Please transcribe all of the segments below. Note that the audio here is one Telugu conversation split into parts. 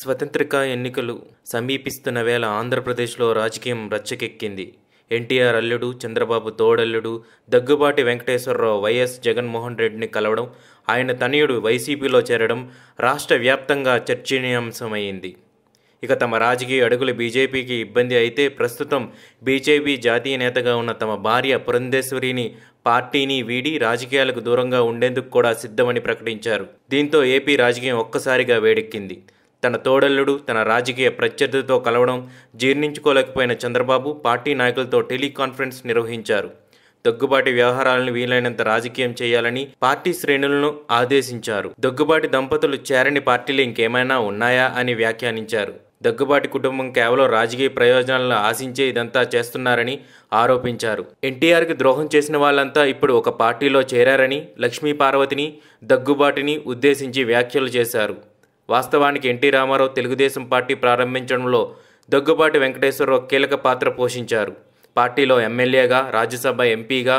స్వతంత్రిక ఎన్నికలు సమీపిస్తున్న వేళ ఆంధ్రప్రదేశ్లో రాజకీయం రచ్చకెక్కింది. ఎన్టీఆర్ అల్లుడు చంద్రబాబు తోడల్లుడు దగ్గుబాటి వెంకటేశ్వరరావు వైఎస్ జగన్మోహన్ రెడ్డిని కలవడం ఆయన తనయుడు వైసీపీలో చేరడం రాష్ట్ర వ్యాప్తంగా చర్చనీయాంశమైంది. ఇక తమ రాజకీయ అడుగులు బీజేపీకి ఇబ్బంది అయితే ప్రస్తుతం బీజేపీ జాతీయ నేతగా ఉన్న తమ భార్య పురంధేశ్వరిని పార్టీని వీడి రాజకీయాలకు దూరంగా ఉండేందుకు కూడా సిద్ధమని ప్రకటించారు. దీంతో ఏపీ రాజకీయం ఒక్కసారిగా వేడెక్కింది. తన తోడల్లుడు తన రాజకీయ ప్రత్యర్థితో కలవడం జీర్ణించుకోలేకపోయిన చంద్రబాబు పార్టీ నాయకులతో టెలికాన్ఫరెన్స్ నిర్వహించారు. దగ్గుబాటి వ్యవహారాలను వీలైనంత రాజకీయం చేయాలని పార్టీ శ్రేణులను ఆదేశించారు. దగ్గుబాటి దంపతులు చేరని పార్టీలు ఇంకేమైనా ఉన్నాయా అని వ్యాఖ్యానించారు. దగ్గుబాటి కుటుంబం కేవలం రాజకీయ ప్రయోజనాలను ఆశించే ఇదంతా చేస్తున్నారని ఆరోపించారు. ఎన్టీఆర్కి ద్రోహం చేసిన వాళ్ళంతా ఇప్పుడు ఒక పార్టీలో చేరారని లక్ష్మీ పార్వతిని దగ్గుబాటిని ఉద్దేశించి వ్యాఖ్యలు చేశారు. వాస్తవానికి ఎన్టీ రామారావు తెలుగుదేశం పార్టీ ప్రారంభించడంలో దగ్గుబాటి వెంకటేశ్వరరావు కీలక పాత్ర పోషించారు. పార్టీలో ఎమ్మెల్యేగా రాజ్యసభ ఎంపీగా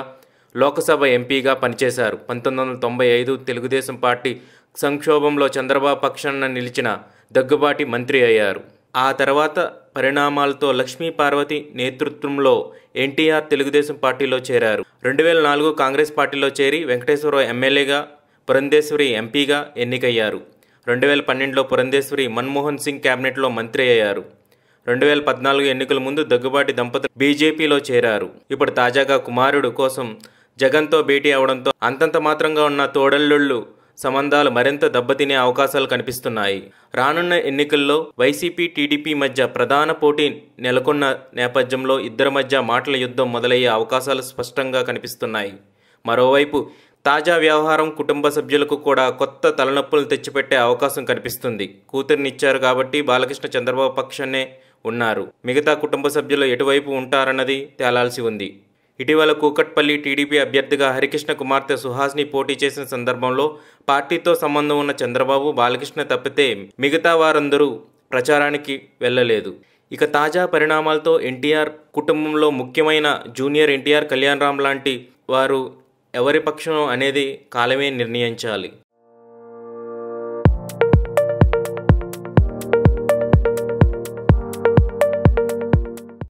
లోకసభ ఎంపీగా పనిచేశారు. పంతొమ్మిది వందల తొంభై ఐదు తెలుగుదేశం పార్టీ సంక్షోభంలో చంద్రబాబు పక్షాన నిలిచిన దగ్గుబాటి మంత్రి అయ్యారు. ఆ తర్వాత పరిణామాలతో లక్ష్మీ పార్వతి నేతృత్వంలో ఎన్టీఆర్ తెలుగుదేశం పార్టీలో చేరారు. రెండు వేల నాలుగు కాంగ్రెస్ పార్టీలో చేరి వెంకటేశ్వరరావు ఎమ్మెల్యేగా పురంధేశ్వరి ఎంపీగా ఎన్నికయ్యారు. రెండు వేల పన్నెండులో పురంధేశ్వరి మన్మోహన్ సింగ్ క్యాబినెట్లో మంత్రి అయ్యారు. రెండు వేల పద్నాలుగు ఎన్నికల ముందు దగ్గుబాటి దంపతులు బీజేపీలో చేరారు. ఇప్పుడు తాజాగా కుమారుడు కోసం జగన్తో భేటీ అవడంతో అంతంత మాత్రంగా ఉన్న తోడల్లుళ్ళు సంబంధాలు మరింత దెబ్బతినే అవకాశాలు కనిపిస్తున్నాయి. రానున్న ఎన్నికల్లో వైసీపీ టీడీపీ మధ్య ప్రధాన పోటీ నెలకొన్న నేపథ్యంలో ఇద్దరి మధ్య మాటల యుద్ధం మొదలయ్యే అవకాశాలు స్పష్టంగా కనిపిస్తున్నాయి. మరోవైపు తాజా వ్యవహారం కుటుంబ సభ్యులకు కూడా కొత్త తలనొప్పులు తెచ్చిపెట్టే అవకాశం కనిపిస్తుంది. కూతుర్నిచ్చారు కాబట్టి బాలకృష్ణ చంద్రబాబు పక్షాన్నే ఉన్నారు. మిగతా కుటుంబ సభ్యులు ఎటువైపు ఉంటారన్నది తేలాల్సి ఉంది. ఇటీవల కూకట్పల్లి టీడీపీ అభ్యర్థిగా హరికృష్ణ కుమార్తె సుహాస్ని పోటీ చేసిన సందర్భంలో పార్టీతో సంబంధం ఉన్న చంద్రబాబు బాలకృష్ణ తప్పితే మిగతా వారందరూ ప్రచారానికి వెళ్ళలేదు. ఇక తాజా పరిణామాలతో ఎన్టీఆర్ కుటుంబంలో ముఖ్యమైన జూనియర్ ఎన్టీఆర్ కళ్యాణ్ రామ్ లాంటి వారు ఎవరి పక్షం అనేది కాలమే నిర్ణయించాలి.